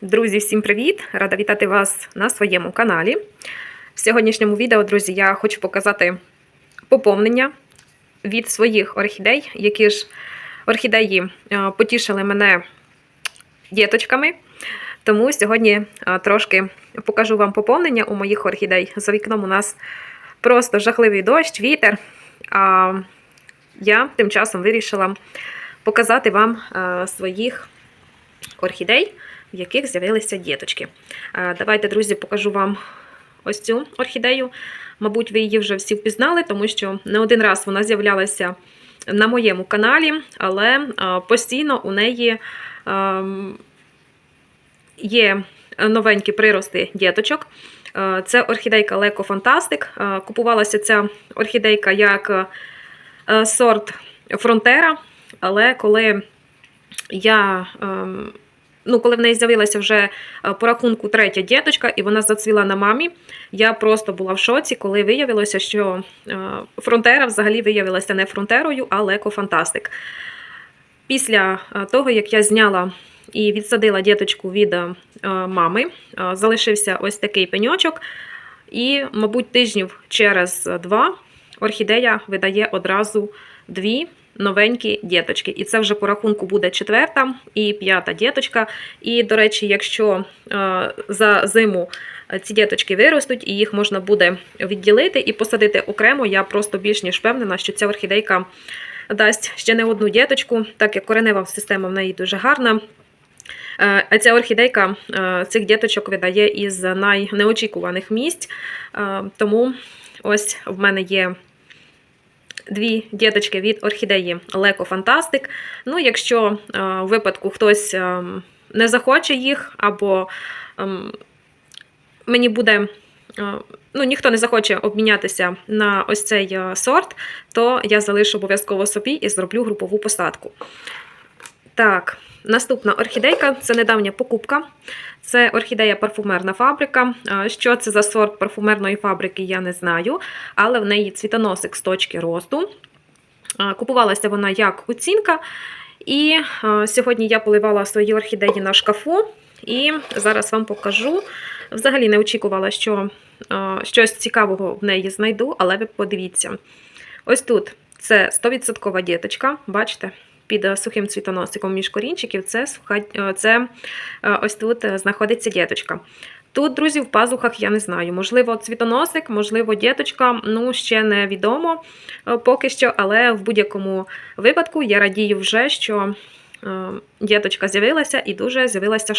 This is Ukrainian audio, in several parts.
Друзі, всім привіт! Рада вітати вас на своєму каналі. В сьогоднішньому відео, друзі, я хочу показати поповнення від своїх орхідей, які ж орхідеї е, потішили мене діточками. Тому сьогодні е, трошки покажу вам поповнення у моїх орхідей. За вікном у нас просто жахливий дощ, вітер. А я тим часом вирішила показати вам е, своїх орхідей, в яких з'явилися діточки. Давайте, друзі, покажу вам ось цю орхідею. Мабуть, ви її вже всі впізнали, тому що не один раз вона з'являлася на моєму каналі, але постійно у неї ем, є новенькі прирости діточок. Це орхідейка Леко Фантастик. Купувалася ця орхідейка як сорт Фронтера, але коли я. Ну, коли в неї з'явилася вже е, по рахунку третя діточка, і вона зацвіла на мамі, я просто була в шоці, коли виявилося, що е, фронтера взагалі виявилася не фронтерою, а Леко Фантастик. Після е, того, як я зняла і відсадила діточку від мами, залишився ось такий пеньочок. І, мабуть, тижнів через два орхідея видає одразу дві новенькі діточки. І це вже по рахунку буде четверта і п'ята діточка. І, до речі, якщо е, за зиму ці діточки виростуть, і їх можна буде відділити і посадити окремо, я просто більш ніж впевнена, що ця орхідейка дасть ще не одну діточку, так як коренева система в неї дуже гарна. Е, А ця орхідейка е, цих діточок видає із найнеочікуваних місць. Е, Тому ось в мене є дві діточки від орхідеї Леко Фантастик. Ну, якщо е, в випадку хтось е, не захоче їх, або ем, мені буде. е, Ну, ніхто не захоче обмінятися на ось цей е, сорт, то я залишу обов'язково собі і зроблю групову посадку. Так, наступна орхідейка це недавня покупка. Це орхідея парфумерна фабрика. Що це за сорт парфумерної фабрики, я не знаю, але в неї цвітоносик з точки росту. Купувалася вона як оцінка. І сьогодні я поливала свої орхідеї на шкафу, і зараз вам покажу. Взагалі не очікувала, що щось цікавого в неї знайду, але ви подивіться. Ось тут це 100% діточка, бачите? Під е, сухим цвітоносиком між корінчиків це, е, це е, ось тут знаходиться діточка. Тут, друзі, в пазухах я не знаю. Можливо, цвітоносик, можливо, діточка, ну ще не відомо поки що, але в будь-якому випадку я радію вже, що діточка з'явилася і дуже з'явилася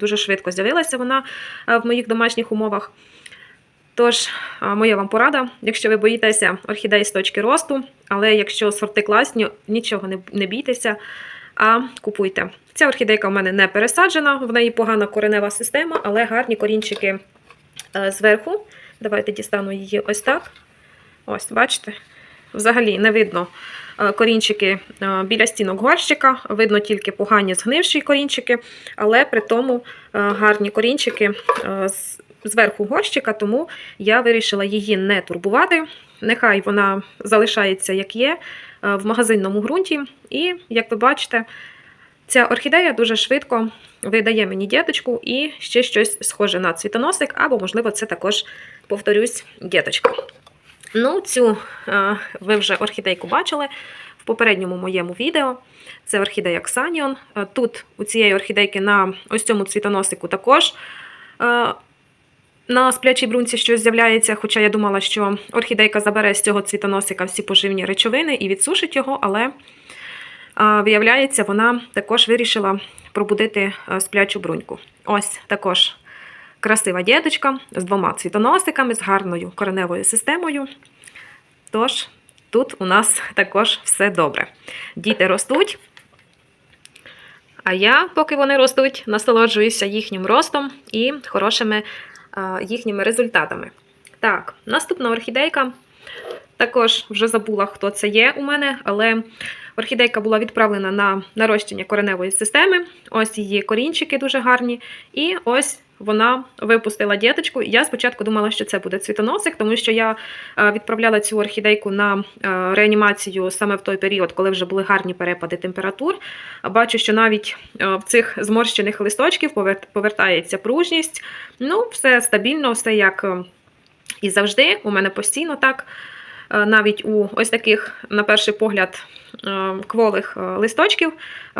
дуже швидко з'явилася вона в моїх домашніх умовах. Тож, моя вам порада, якщо ви боїтеся орхідей з точки росту, але якщо сорти класні, нічого не, бійтеся, а купуйте. Ця орхідейка в мене не пересаджена, в неї погана коренева система, але гарні корінчики е, зверху. Давайте дістану її ось так. Ось, бачите? Взагалі не видно е, корінчики е, біля стінок горщика, видно тільки погані згнивші корінчики, але при тому гарні корінчики зверху горщика, тому я вирішила її не турбувати. Нехай вона залишається як є е, в магазинному ґрунті. І, як ви бачите, ця орхідея дуже швидко видає мені діточку і ще щось схоже на цвітоносик, або, можливо, це також, повторюсь, діточка. Ну, цю е, ви вже орхідейку бачили в попередньому моєму відео. Це орхідея Ксаніон. Е, Тут у цієї орхідейки на ось цьому цвітоносику також на сплячій брунці щось з'являється, хоча я думала, що орхідейка забере з цього цвітоносика всі поживні речовини і відсушить його, але виявляється, вона також вирішила пробудити е, сплячу бруньку. Ось також красива діточка з двома цвітоносиками, з гарною кореневою системою. Тож, тут у нас також все добре. Діти ростуть. А я, поки вони ростуть, насолоджуюся їхнім ростом і хорошими їхніми результатами. Так, наступна орхідейка. Також вже забула, хто це є у мене, але орхідейка була відправлена на нарощення кореневої системи. Ось її корінчики дуже гарні. І ось вона випустила діточку. Я спочатку думала, що це буде цвітоносик, тому що я е, відправляла цю орхідейку на е, реанімацію саме в той період, коли вже були гарні перепади температур. Бачу, що навіть е, в цих зморщених листочків повертається пружність. Ну, все стабільно, все як і завжди. У мене постійно так. Е, Навіть у ось таких, на перший погляд, е, кволих е, листочків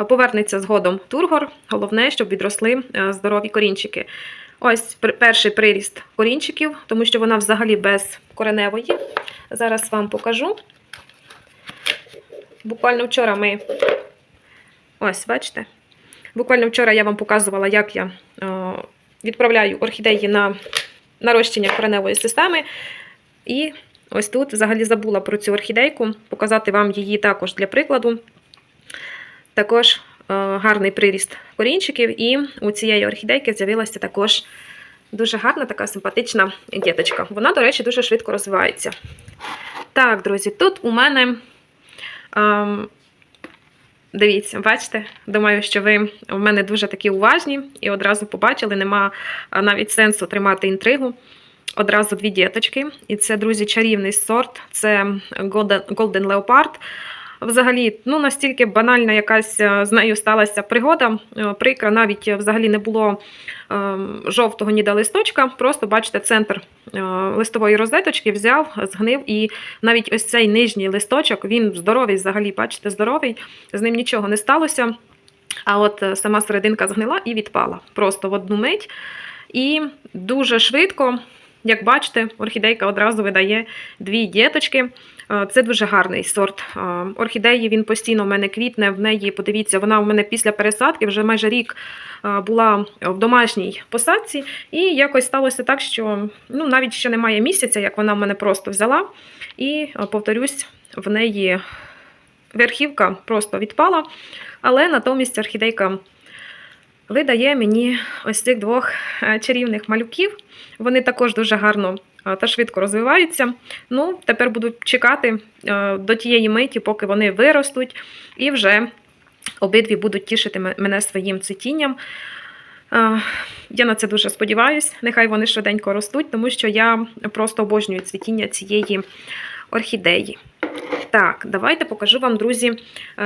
повернеться згодом тургор. Головне, щоб відросли здорові корінчики. Ось перший приріст корінчиків, тому що вона взагалі без кореневої. Зараз вам покажу. Буквально вчора ми. Ось, бачите? Буквально вчора я вам показувала, як я відправляю орхідеї на нарощення кореневої системи. І ось тут взагалі забула про цю орхідейку, показати вам її також для прикладу. Також е, гарний приріст корінчиків, і у цієї орхідейки з'явилася також дуже гарна, така симпатична діточка. Вона, до речі, дуже швидко розвивається. Так, друзі, тут у мене. Ем, Дивіться, бачите? Думаю, що ви в мене дуже такі уважні і одразу побачили, нема навіть сенсу тримати інтригу. Одразу дві діточки. І це, друзі, чарівний сорт. Це Golden, Leopard. Взагалі, ну настільки банальна якась е, з нею сталася пригода. е, Прикра, навіть взагалі не було е, жовтого ніде листочка. Просто бачите, центр листової розеточки взяв, згнив, і навіть ось цей нижній листочок, він здоровий, взагалі, бачите, здоровий, з ним нічого не сталося. А от сама серединка згнила і відпала просто в одну мить. І дуже швидко, як бачите, орхідейка одразу видає дві діточки. Е, Це дуже гарний сорт е, орхідеї. Він постійно в мене квітне. В неї, подивіться, вона в мене після пересадки вже майже рік е, була в домашній посадці. І якось сталося так, що ну, навіть ще немає місяця, як вона в мене просто взяла. І повторюсь, в неї верхівка просто відпала. Але натомість орхідейка видає мені ось цих двох е, чарівних малюків. Вони також дуже гарно е, та швидко розвиваються. Ну, тепер буду чекати е, до тієї миті, поки вони виростуть, і вже обидві будуть тішити мене своїм цвітінням. Я на це дуже сподіваюся. Нехай вони швиденько ростуть, тому що я просто обожнюю цвітіння цієї орхідеї. Так, давайте покажу вам, друзі,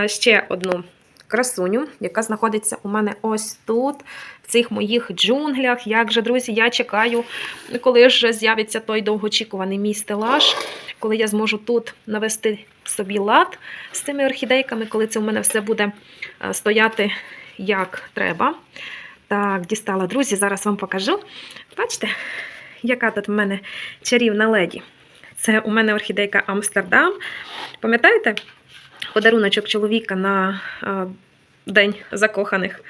ще одну красуню, яка знаходиться у мене ось тут, в цих моїх джунглях. Як же, друзі, я чекаю, коли ж з'явиться той довгоочікуваний мій стелаж, коли я зможу тут навести собі лад з цими орхідейками, коли це у мене все буде е, стояти як треба. Так, дістала, друзі, зараз вам покажу. Бачите, яка тут в мене чарівна леді. Це у мене орхідейка Амстердам. Пам'ятаєте? Подаруночок чоловіка на е, День закоханих.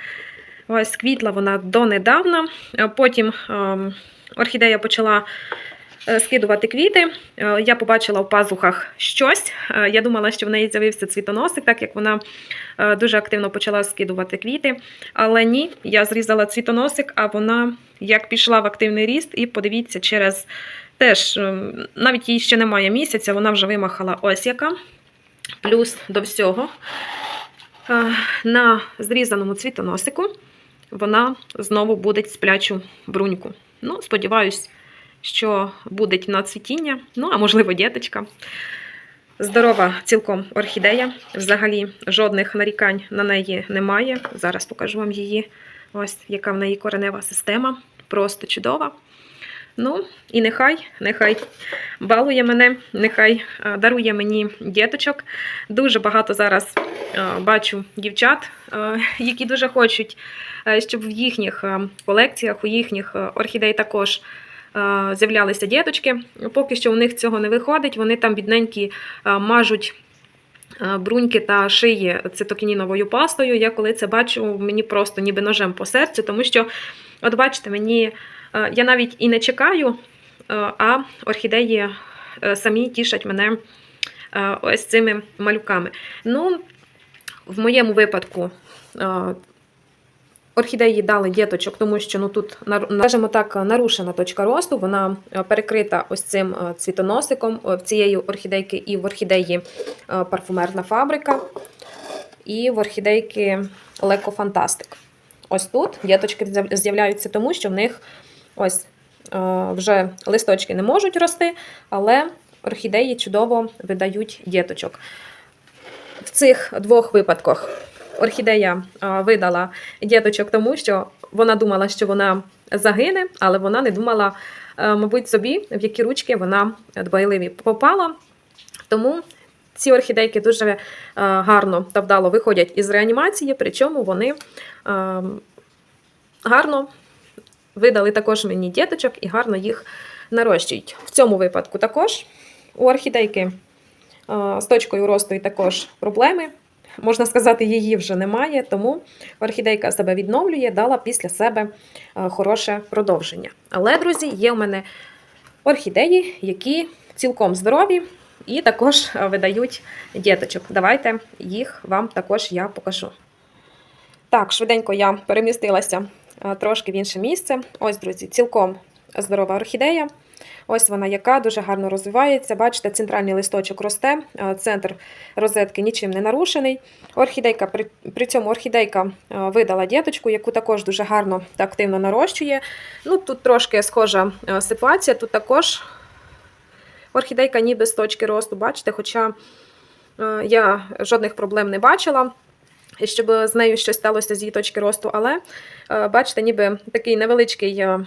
Ось квітла вона донедавна. Е, Потім е, орхідея почала е, скидувати квіти. Я побачила в пазухах щось. Я думала, що в неї з'явився цвітоносик, так як вона дуже активно почала скидувати квіти. Але ні, я зрізала цвітоносик, а вона як пішла в активний ріст, і подивіться, через теж ем, навіть їй ще немає місяця, вона вже вимахала ось яка. Плюс до всього е, на зрізаному цвітоносику вона знову буде сплячу бруньку. Ну, сподіваюсь, що буде на цвітіння, ну, а можливо, діточка. Здорова цілком орхідея. Взагалі жодних нарікань на неї немає. Зараз покажу вам її. Ось яка в неї коренева система. Просто чудова. Ну, і нехай, нехай балує мене, нехай е, дарує мені діточок. Дуже багато зараз е, бачу дівчат, е, які дуже хочуть, щоб в їхніх колекціях, у їхніх орхідей також з'являлися діточки. Поки що у них цього не виходить. Вони там бідненькі мажуть. Бруньки та шиї цитокініновою пастою. Я коли це бачу, мені просто ніби ножем по серцю, тому що, от бачите, мені я навіть і не чекаю, е, а орхідеї е, самі тішать мене е, ось цими малюками. Ну, в моєму випадку е, орхідеї дали діточок, тому що ну, тут, скажімо так, нарушена точка росту, вона е, перекрита ось цим е, цвітоносиком е, в цієї орхідейки і в орхідеї е, парфумерна фабрика, і в орхідейки Леко Фантастик. ось тут діточки з'являються, тому що в них ось е, вже листочки не можуть рости, але орхідеї чудово видають діточок. В цих двох випадках орхідея е, видала діточок, тому що вона думала, що вона загине, але вона не думала, е, мабуть, собі, в які ручки вона дбайливі попала. Тому ці орхідейки дуже гарно та вдало виходять із реанімації, причому вони е, гарно видали також мені діточок і гарно їх нарощують. В цьому випадку також у орхідейки з точкою росту і також проблеми. Можна сказати, її вже немає, тому орхідейка себе відновлює, дала після себе хороше продовження. Але, друзі, є у мене орхідеї, які цілком здорові і також видають діточок. Давайте їх вам також я покажу. Так, швиденько я перемістилася трошки в інше місце. Ось, друзі, цілком здорова орхідея. Ось вона яка дуже гарно розвивається. Бачите, центральний листочок росте, е, центр розетки нічим не нарушений. Орхідейка, при, при цьому орхідейка е, видала діточку, яку також дуже гарно та активно нарощує. Ну, тут трошки схожа е, ситуація. Тут також орхідейка ніби з точки росту, бачите, хоча е, я жодних проблем не бачила. І щоб з нею щось сталося з її точки росту, але е, бачите, ніби такий невеличкий е,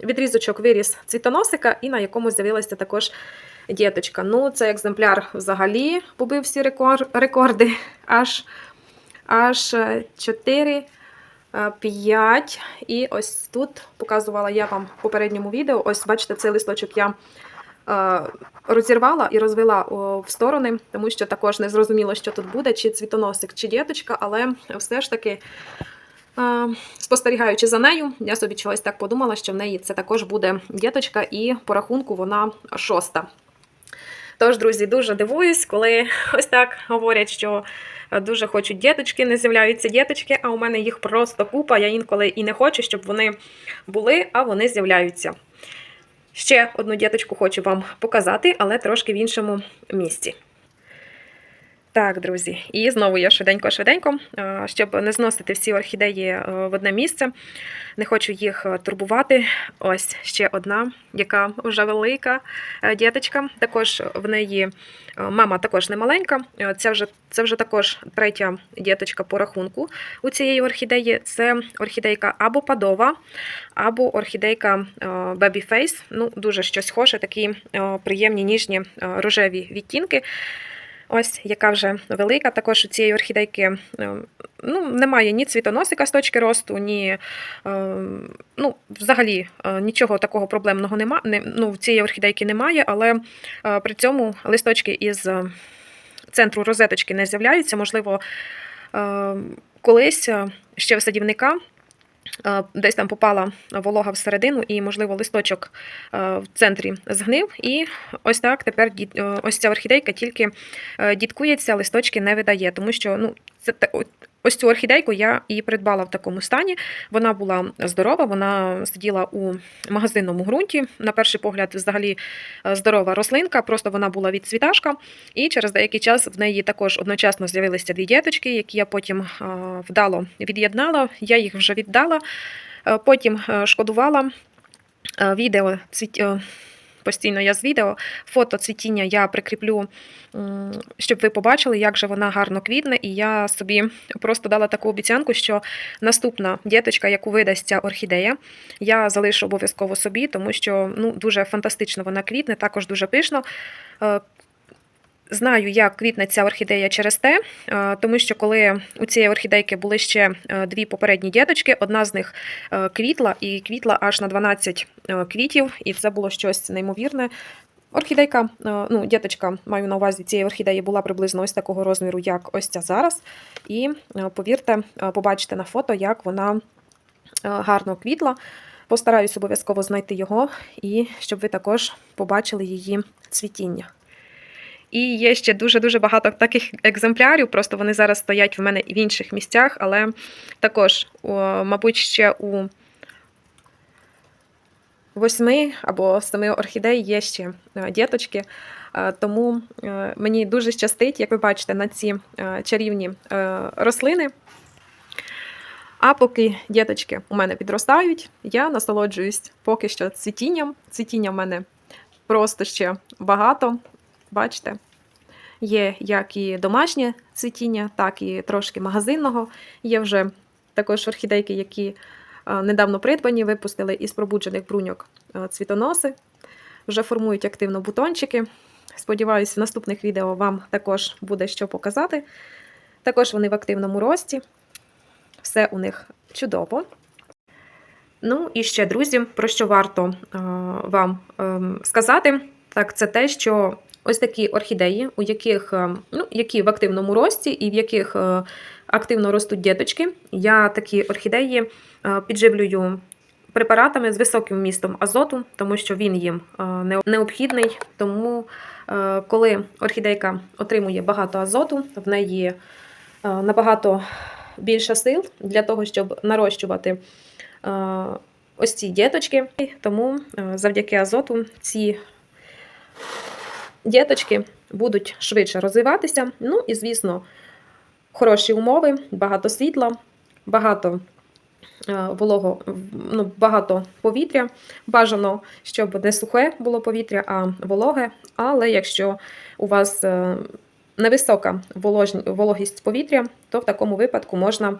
відрізочок виріс цвітоносика, і на якому з'явилася також діточка. Ну, цей екземпляр взагалі побив всі рекор- рекорди. Аж, аж 4, 5. І ось тут показувала я вам в попередньому відео. Ось, бачите, цей листочок я е, розірвала і розвела в сторони, тому що також не зрозуміло, що тут буде, чи цвітоносик, чи діточка, але все ж таки. Е, Спостерігаючи за нею, я собі чогось так подумала, що в неї це також буде діточка, і по рахунку вона шоста. Тож, друзі, дуже дивуюсь, коли ось так говорять, що е, дуже хочуть діточки, не з'являються діточки, а у мене їх просто купа. Я інколи і не хочу, щоб вони були, а вони з'являються. Ще одну діточку хочу вам показати, але трошки в іншому місці. Так, друзі, і знову я швиденько-швиденько, е, щоб не зносити всі орхідеї е, в одне місце. Не хочу їх е, турбувати. Ось ще одна, яка вже велика діточка. Також в неї мама також не маленька. Це вже, це вже також третя діточка по рахунку у цієї орхідеї. Це орхідейка або падова, або орхідейка е, Baby Face. Ну, дуже щось схоже, такі приємні ніжні рожеві відтінки. Ось яка вже велика. Також у цієї орхідейки е, ну, немає ні цвітоносика з точки росту, ні е, ну, взагалі е, нічого такого проблемного немає. Ну, в цієї орхідейки немає, але при цьому листочки із центру розеточки не з'являються. Можливо, колись ще в садівника. Е, Десь там попала волога всередину, і, можливо, листочок е, в центрі згнив. І ось так тепер е, ось ця орхідейка тільки діткується, листочки не видає, тому що ну, це ось цю орхідейку я і придбала в такому стані. Вона була здорова, вона сиділа у магазинному ґрунті. На перший погляд, взагалі е, здорова рослинка, просто вона була від цвіташка. І через деякий час в неї також одночасно з'явилися дві діточки, які я потім е, вдало від'єднала. Я їх вже віддала. Е, Потім шкодувала відео Постійно я з відео, фото цвітіння я прикріплю, щоб ви побачили, як же вона гарно квітне. І я собі просто дала таку обіцянку, що наступна діточка, яку видасть ця орхідея, я залишу обов'язково собі, тому що ну, дуже фантастично вона квітне, також дуже пишно. Знаю, як квітне ця орхідея через те, е, тому що коли у цієї орхідейки були ще е, дві попередні діточки, одна з них е, квітла і квітла аж на 12 е, квітів, і це було щось неймовірне. Орхідейка, ну, діточка, маю на увазі цієї орхідеї була приблизно ось такого розміру, як ось ця зараз. І повірте, побачите на фото, як вона гарно квітла. Постараюсь обов'язково знайти його, і щоб ви також побачили її цвітіння. І є ще дуже-дуже багато таких екземплярів, просто вони зараз стоять в мене і в інших місцях, але також, мабуть, ще у восьми або семи орхідей є ще е, діточки. Е, Тому е, мені дуже щастить, як ви бачите, на ці чарівні рослини. А поки діточки у мене підростають, я насолоджуюсь поки що цвітінням. Цвітіння в мене просто ще багато. Бачите? Є як і домашнє цвітіння, так і трошки магазинного. Є вже також орхідейки, які е, недавно придбані, випустили із пробуджених бруньок е, цвітоноси. Вже формують активно бутончики. Сподіваюсь, в наступних відео вам також буде що показати. Також вони в активному рості. Все у них чудово. Ну і ще, друзі, про що варто е, вам е, сказати, так це те, що ось такі орхідеї, у яких, е, ну, які в активному рості і в яких е, активно ростуть діточки, я такі орхідеї е, підживлюю препаратами з високим вмістом азоту, тому що він їм необхідний. Тому, коли орхідейка отримує багато азоту, в неї набагато більше сил для того, щоб нарощувати ось ці діточки. Тому завдяки азоту ці діточки будуть швидше розвиватися. Ну і, звісно, хороші умови, багато світла, багато е, волого, ну, багато повітря. Бажано, щоб не сухе було повітря, а вологе. Але якщо у вас е, невисока вологість повітря, то в такому випадку можна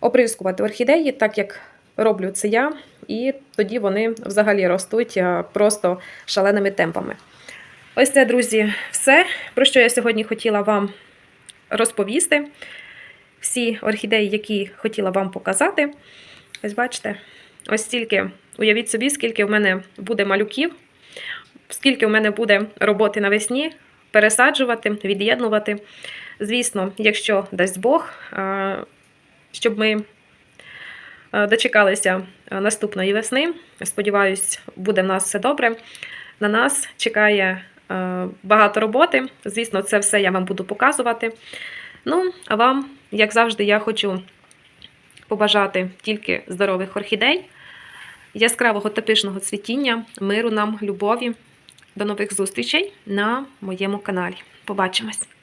оприскувати орхідеї, так як роблю це я, і тоді вони взагалі ростуть е, просто шаленими темпами. Ось це, друзі, все, про що я сьогодні хотіла вам розповісти. Всі орхідеї, які хотіла вам показати. Ось бачите, ось стільки, уявіть собі, скільки в мене буде малюків, скільки в мене буде роботи навесні, пересаджувати, від'єднувати. Звісно, якщо дасть Бог, щоб ми дочекалися наступної весни. Сподіваюсь, буде в нас все добре. На нас чекає багато роботи. Звісно, це все я вам буду показувати. Ну, а вам, як завжди, я хочу побажати тільки здорових орхідей, яскравого та цвітіння, миру нам, любові. До нових зустрічей на моєму каналі. Побачимось!